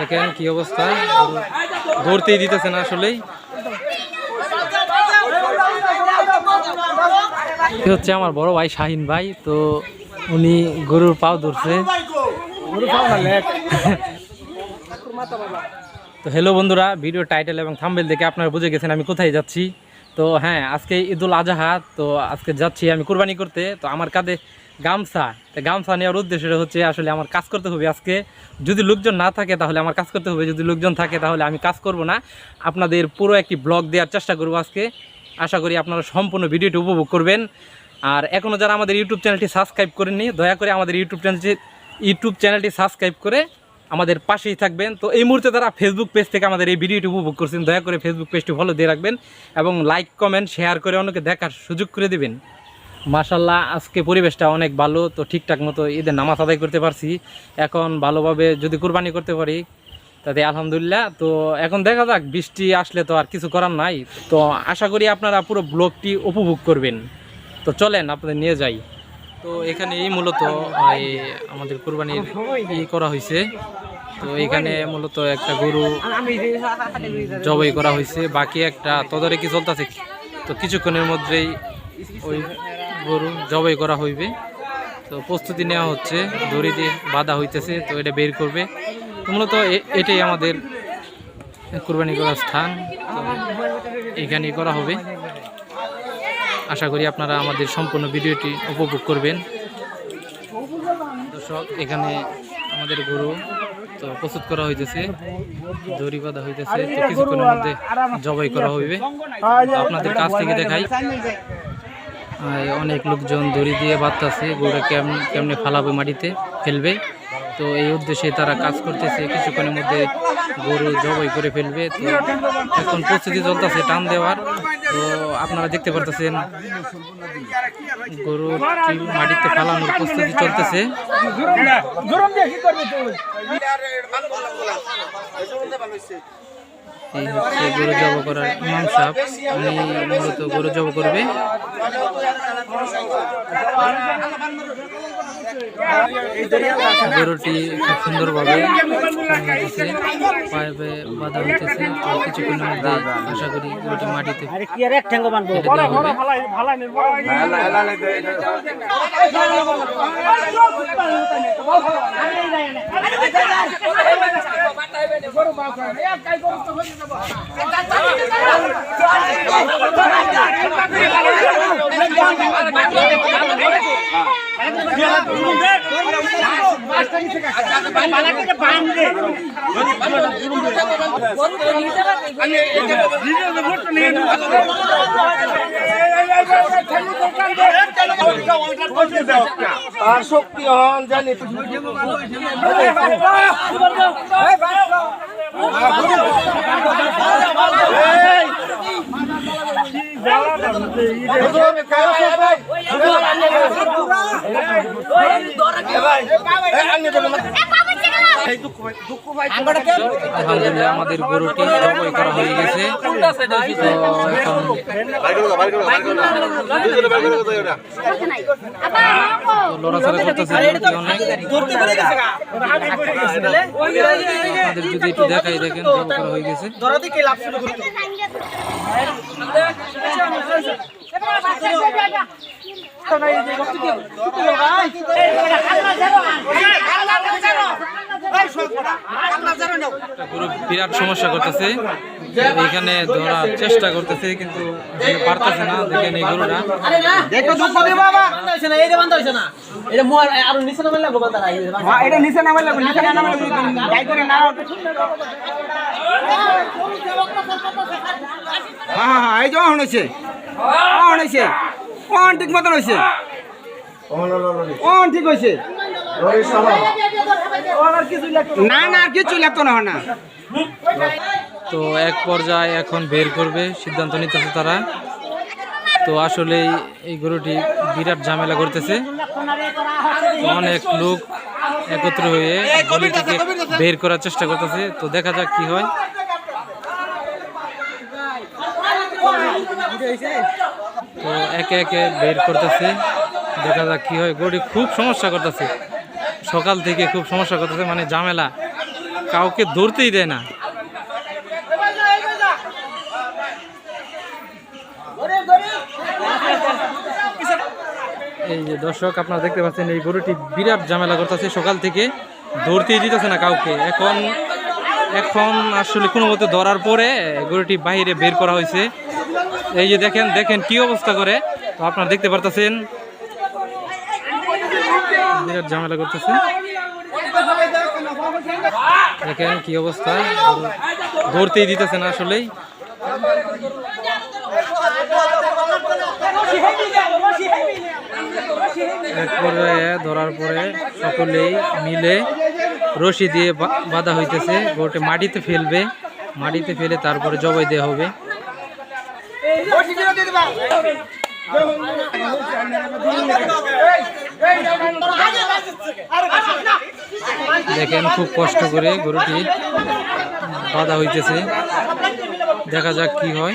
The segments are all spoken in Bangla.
দেখেন কি অবস্থা। ধরতেই দিতেছে না আসলেই হচ্ছে আমার বড় ভাই শাহিন ভাই, তো উনি গরুর পাও ধরছে। তো হ্যালো বন্ধুরা ভিডিও টাইটেল এবং থাম্বেল দেখে আপনারা বুঝে গেছেন আমি কোথায় যাচ্ছি। তো হ্যাঁ আজকে ঈদুল আজহা, তো আজকে যাচ্ছি আমি কুরবানি করতে। তো আমার কাঁধে গামছা। তো গামছা নেওয়ার উদ্দেশ্যটা হচ্ছে আসলে আমার কাজ করতে হবে আজকে। যদি লোকজন না থাকে তাহলে আমার কাজ করতে হবে। যদি লোকজন থাকে তাহলে আমি কাজ করব না। আপনাদের পুরো একটি ব্লগ দেওয়ার চেষ্টা করব আজকে। আশা করি আপনারা সম্পূর্ণ ভিডিওটি উপভোগ করবেন। আর এখনও যারা আমাদের ইউটিউব চ্যানেলটি সাবস্ক্রাইব করেননি, দয়া করে আমাদের ইউটিউব চ্যানেলটি ইউটিউব চ্যানেলটি সাবস্ক্রাইব করে আমাদের পাশেই থাকবেন। তো এই মুহূর্তে তারা ফেসবুক পেজ থেকে আমাদের এই ভিডিওটি উপভোগ করছেন। দয়া করে ফেসবুক পেজটি ফলো দিয়ে রাখবেন এবং লাইক কমেন্ট শেয়ার করে অন্যকে দেখার সুযোগ করে দিবেন। মাশাল্লাহ আজকে পরিবেশটা অনেক ভালো। তো ঠিকঠাক মতো ঈদের নামাজ আদায় করতে পারছি। এখন ভালোভাবে যদি কুরবানি করতে পারি, তাতে আলহামদুলিল্লাহ। তো এখন দেখা যাক, বৃষ্টি আসলে তো আর কিছু করার নাই। তো আশা করি আপনারা পুরো ব্লগটি উপভোগ করবেন। তো চলেন, আপনাদের নিয়ে যাই। তো এখানে এই মূলত আমাদের কোরবানির ই করা হয়েছে তো এখানে মূলত একটা গরু জবাই করা হয়েছে বাকি একটা তদারকি চলতেছে। তো কিছুক্ষণের মধ্যেই ওই গরু জবাই করা হইবে। তো প্রস্তুতি নেওয়া হচ্ছে, দড়ি দিয়ে বাঁধা হইতেছে, তো এটা বের করবে। মূলত এটাই আমাদের কোরবানি করার স্থান। এখানেই করা হবে। আশা করি আপনারা আমাদের সম্পূর্ণ ভিডিওটি উপভোগ করবেন। দর্শক, এখানে আমাদের গরু তো প্রস্তুত করা হইতেছে, দড়ি বাঁধা হইতেছে। তো কিছুক্ষণের মধ্যে জবাই করা হইবে। আপনাদের কাছ থেকে দেখাই। অনেক লোকজন দড়ি দিয়ে বাঁধতেছে গরু কেমন কেমনে ফালাবে মাটিতে ফেলবে তো এই উদ্দেশ্যে তারা কাজ করতেছে কিছুক্ষণের মধ্যে গরু জবাই করে ফেলবে তো এখন প্রস্তুতি চলতেছে টান দেওয়ার তো আপনারা দেখতে পারতেছেন গরু মাটিতে ফালানোর প্রস্তুতি চলতেছে এই হচ্ছে গরু জব করার ইমাম সাহেব উনি মূলত গরু জব করবে। গরুটি খুব সুন্দরভাবে পাইপে বাঁধা হইতেছে তো কিছুক্ষণের মধ্যে আশা করি গরুটি মাটিতে কেটে হবে শক্তি হন জানি আলহামদুলিল্লাহ আমাদের গরুটি জবাই করা হয়ে গেছে লড়াচড়া করতেছে অনেক আপনাদের যদি একটু দেখাই দেখেন করা হয়ে গেছে। গরু বিরাট সমস্যা করতেছে। এখানে ধরার চেষ্টা করতেছে কিন্তু আসলে পারতেছে না দেখেন এই গরুটা। দেখো দুঃখ দে বাবা। হ্যাঁ, এটা নিচে নামাই লাগবে নিচে না নামাই গাই করে না হ্যাঁ হ্যাঁ এই যে হয়েছে। অন ঠিক মতন হয়েছে। অন ঠিক হয়েছে। না না, আর কিছু লাগতো না না। তো এক পর্যায়ে এখন বের করবে, সিদ্ধান্ত নিতেছে তারা। তো আসলে এই গরুটি বিরাট ঝামেলা করতেছে। অনেক লোক একত্র হয়ে গলি থেকে বের করার চেষ্টা করতেছে। তো দেখা যাক কি হয়। তো একে একে বের করতেছে। দেখা যাক কি হয়। গরুটি খুব সমস্যা করতেছে। সকাল থেকে খুব সমস্যা করতেছে মানে ঝামেলা। কাউকে ধরতেই দেয় না। এই যে দর্শক, আপনারা দেখতে পাচ্ছেন, এই গরুটি বিরাট ঝামেলা করতেছে, সকাল থেকে ধরতেই দিতেছে না কাউকে। এখন এখন আসলে কোনো মতে ধরার পরে গরুটি বাইরে বের করা হয়েছে। এই যে দেখেন দেখেন কি অবস্থা করে। তো আপনারা দেখতে পারতেছেন বিরাট ঝামেলা করতেছে। দেখেন কি অবস্থা। ধরতেই দিতেছে না আসলেই। এক ধরার পরে সকলেই মিলে রশি দিয়ে বাঁধা হইতেছে। গরুটি মাটিতে ফেলবে। মাটিতে ফেলে তারপরে জবাই দেওয়া হবে। দেখেন খুব কষ্ট করে গরুটি বাঁধা হইতেছে। দেখা যাক কি হয়।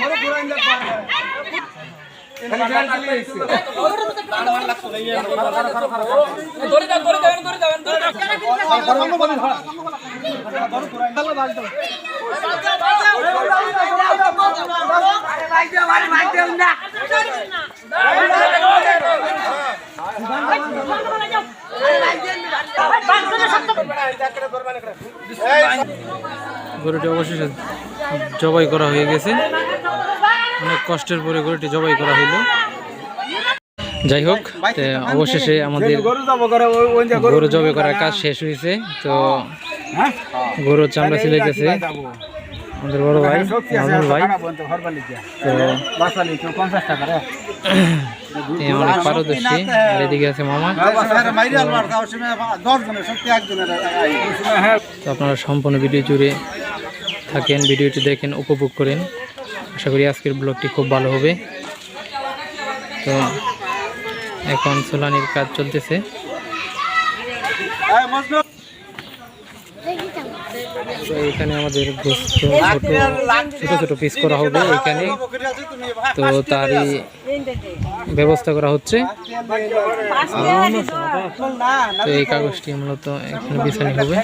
গরুটি অবশেষে জবাই করা হয়ে গেছে। অনেক কষ্টের পরে গরুটি জবাই করা হইল। যাই হোক অবশেষে আমাদের গরু জবাই করার কাজ শেষ হয়েছে। তো গরুর চামড়া ছিলে গেছে। আমাদের বড় ভাই ভাই। তো অনেক পারদর্শী। আর এদিকে আছে মামা। তো আপনারা সম্পূর্ণ ভিডিও জুড়ে থাকেন, ভিডিওটি দেখেন, উপভোগ করেন। আশা করি আজকের ব্লগটি খুব ভালো হবে। তো এখন সোলানির কাজ চলতেছে। তো এখানে আমাদের গোস্ত ছোট ছোট ছোট পিস করা হবে এখানে। তো তারই ব্যবস্থা করা হচ্ছে। তো এই কাগজটি মূলত এখানে বিছানি হবে।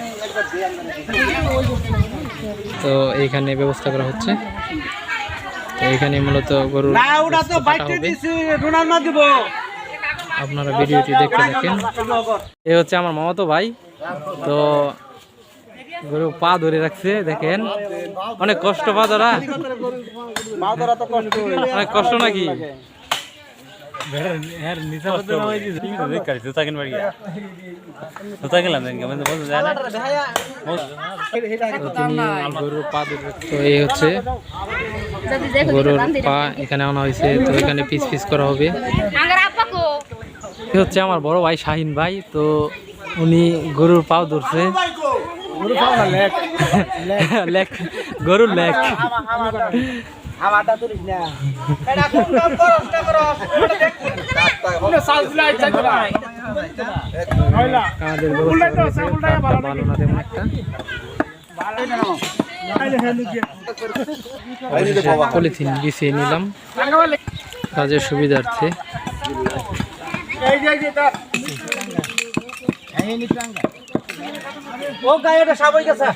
তো এইখানে ব্যবস্থা করা হচ্ছে। এখানে মূলত গরুর আপনারা ভিডিওটি দেখতে থাকেন। এ হচ্ছে আমার মামাতো ভাই। তো গরু পা ধরে রাখছে, দেখেন। অনেক কষ্ট পা ধরা। অনেক কষ্ট নাকি? হচ্ছে গরুর পা এখানে আনা হয়েছে, তো এখানে পিস পিস করা হবে। হচ্ছে আমার বড় ভাই শাহিন ভাই, তো উনি গরুর পাও ধরছে। লেক গরুর লেক আমাদের ভালো না তেমন একটা অবশেষে পলিথিন বিছিয়ে নিলাম কাজের সুবিধার্থে ও গায়ে সাবই গেছে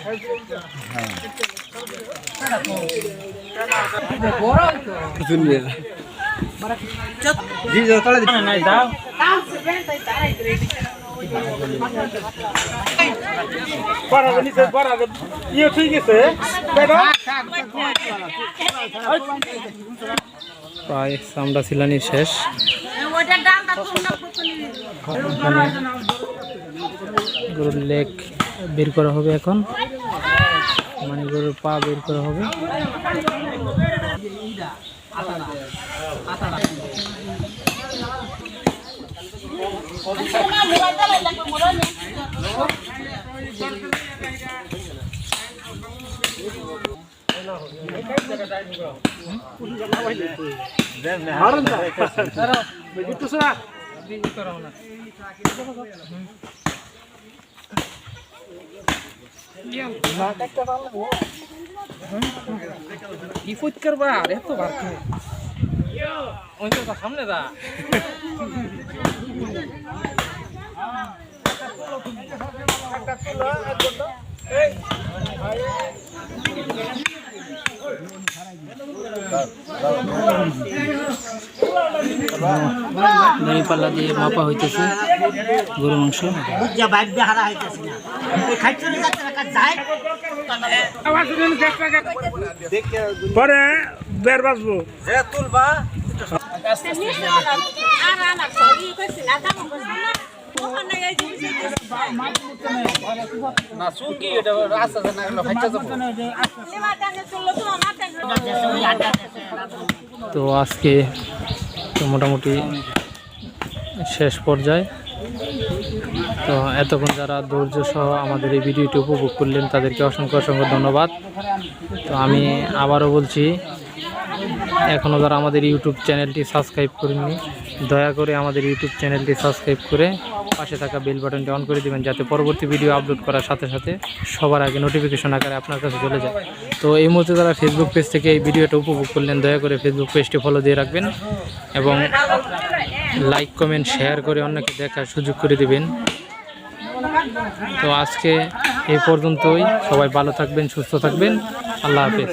জি যা তলে নাই দাও প্রায় চামড়া সিলানি শেষ গরুর লেগ বের করা হবে এখন। মানে গরুর পা বের করা হবে। কি ফুট করবা আর এত বার ওই তো সামনে দা দাঁড়িপাল্লা দিয়ে মাপা হইতেছে গরু মাংস। যা বাইক দিয়ে হারা হইতেছে না। পরে বের বাঁচবো এটা তো আজকে মোটামুটি শেষ পর্যায়ে। তো এতক্ষণ যারা ধৈর্য সহ আমাদের এই ভিডিওটি উপভোগ করলেন, তাদেরকে অসংখ্য অসংখ্য ধন্যবাদ। তো আমি আবারও বলছি এখনও যারা আমাদের ইউটিউব চ্যানেলটি সাবস্ক্রাইব করেননি, দয়া করে আমাদের ইউটিউব চ্যানেলটি সাবস্ক্রাইব করে পাশে থাকা বেল বাটনটি অন করে দেবেন, যাতে পরবর্তী ভিডিও আপলোড করার সাথে সাথে সবার আগে নোটিফিকেশন আকারে আপনার কাছে চলে যায়। তো এই মুহূর্তে যারা ফেসবুক পেজ থেকে এই ভিডিওটা উপভোগ করলেন, দয়া করে ফেসবুক পেজটি ফলো দিয়ে রাখবেন এবং লাইক কমেন্ট শেয়ার করে অন্যকে দেখার সুযোগ করে দেবেন। তো আজকে এই পর্যন্তই। সবাই ভালো থাকবেন, সুস্থ থাকবেন। আল্লাহ হাফেজ।